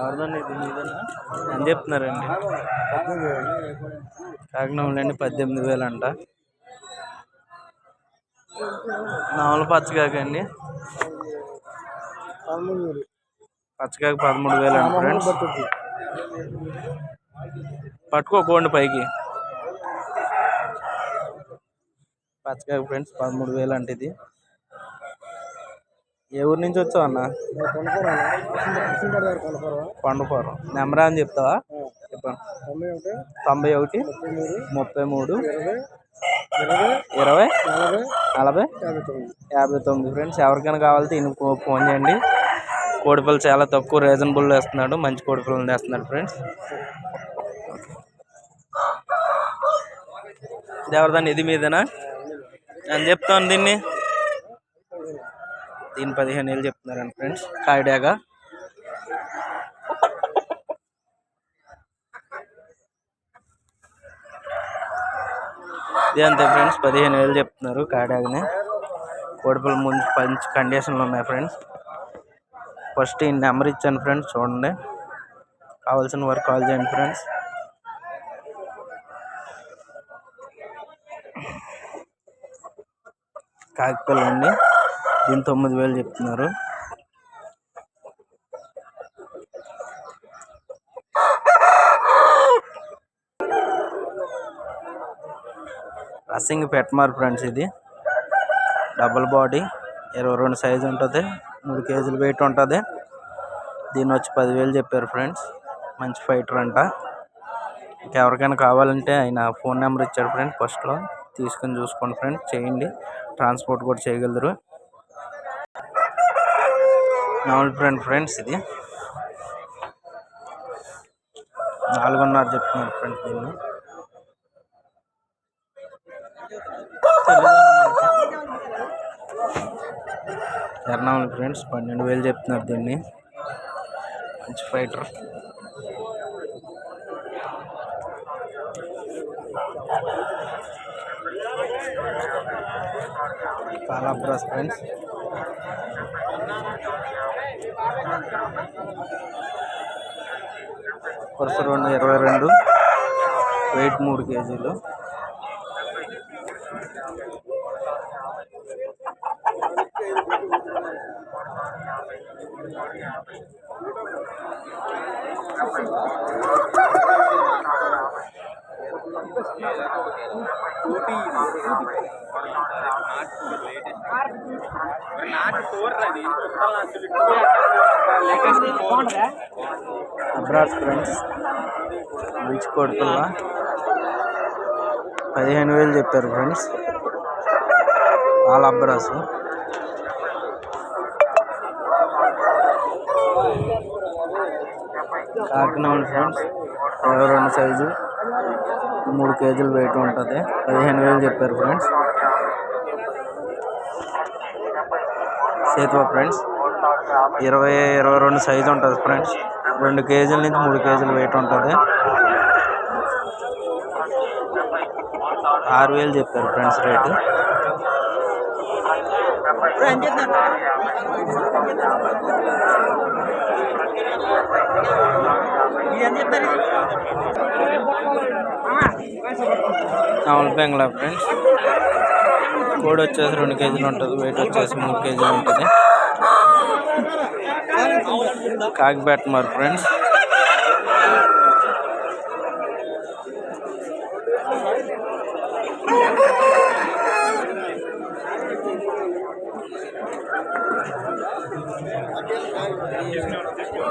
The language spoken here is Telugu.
ఎవరిదండి ఇది మీదేనా ఎంత చెప్తున్నారండి. కాకినాడలోండి పద్దెనిమిది వేలు అంట మామూలు పచ్చకాకండి పచ్చకాక పదమూడు వేలు అండి ఫ్రెండ్స్. పట్టుకోకండి పైకి. పచ్చకాక ఫ్రెండ్స్ పదమూడు వేలు అంటే ఇది. ఏ ఊరు నుంచి వచ్చావు అన్న? కొండపురం. నెంబర్ అని చెప్తావా? చెప్పండి. తొంభై ఒకటి ముప్పై మూడు ఇరవై నలభై యాభై తొమ్మిది. ఫ్రెండ్స్ ఎవరికైనా కావాలంటే ఫోన్ చేయండి. కోడిపిల్ల చాలా తక్కువ రీజనబుల్ వేస్తున్నాడు. మంచి కోడిపిల్లని వేస్తున్నాడు ఫ్రెండ్స్ ఇది ఇది మీదేనా? నేను చెప్తాను దీన్ని. దీని పదిహేను వేలు చెప్తున్నారండి ఫ్రెండ్స్ కాయడాగా ఇది అంతే ఫ్రెండ్స్ పదిహేను వేలు చెప్తున్నారు కాడాగనే కోడిపల్లి ముందు మంచి కండిషన్లు ఉన్నాయి ఫ్రెండ్స్ ఫస్ట్ ఈ నెంబర్ ఇచ్చాను ఫ్రెండ్స్ చూడండి. కావాల్సిన వారు కాల్ చేయండి ఫ్రెండ్స్. కాకిపల్లి అండి. దీని తొమ్మిది వేలు చెప్తున్నారు. రసింగ్ పెట్టమారు ఫ్రెండ్స్ ఇది. డబుల్ బాడీ ఇరవై రెండు సైజు ఉంటుంది. మూడు కేజీలు వెయిట్ ఉంటుంది. దీన్ని వచ్చి పదివేలు చెప్పారు ఫ్రెండ్స్. మంచి ఫైటర్ అంట. ఎవరికైనా కావాలంటే ఆయన ఫోన్ నెంబర్ ఇచ్చాడు ఫ్రెండ్స్ ఫస్ట్లో. తీసుకొని చూసుకోండి ఫ్రెండ్స్ చేయండి. ట్రాన్స్పోర్ట్ కూడా చేయగలరు. నాలుగు ఫ్రెండ్ ఫ్రెండ్స్ ఇది. నాలుగున్నర చెప్తున్నారు ఫ్రెండ్స్ దీన్ని. ఎర్నామల్ ఫ్రెండ్స్ పన్నెండు వేలు చెప్తున్నారు దీన్ని. మంచి ఫైటర్. కాలాబ్రాస్ ఫ్రెండ్స్. వరుస రెండు ఇరవై రెండు. వెయిట్ మూడు కేజీలు. అబ్రాస్ ఫ్రెండ్స్ బీచ్ కొడుతున్నా పదిహేను వేలు చెప్పారు ఫ్రెండ్స్ వాళ్ళ అబ్రాసు. కాకినాడ ఫ్రెండ్స్ ఇరవై రెండు సైజు మూడు కేజీలు వెయిట్ ఉంటుంది. పదిహేను వేలు చెప్పారు ఫ్రెండ్స్ సేతువా ఫ్రెండ్స్ ఇరవై ఇరవై రెండు సైజు ఉంటుంది ఫ్రెండ్స్ రెండు కేజీల నుంచి మూడు కేజీలు వెయిట్ ఉంటుంది. ఆరు వేలు చెప్పారు ఫ్రెండ్స్ రేటు బెంగళా ఫ్రెండ్స్. కోడి వచ్చేసి రెండు కేజీలు ఉంటుంది వెయిట్ వచ్చేసి మూడు కేజీలు ఉంటుంది. కాకిపేట మరి friends. Just go, just go.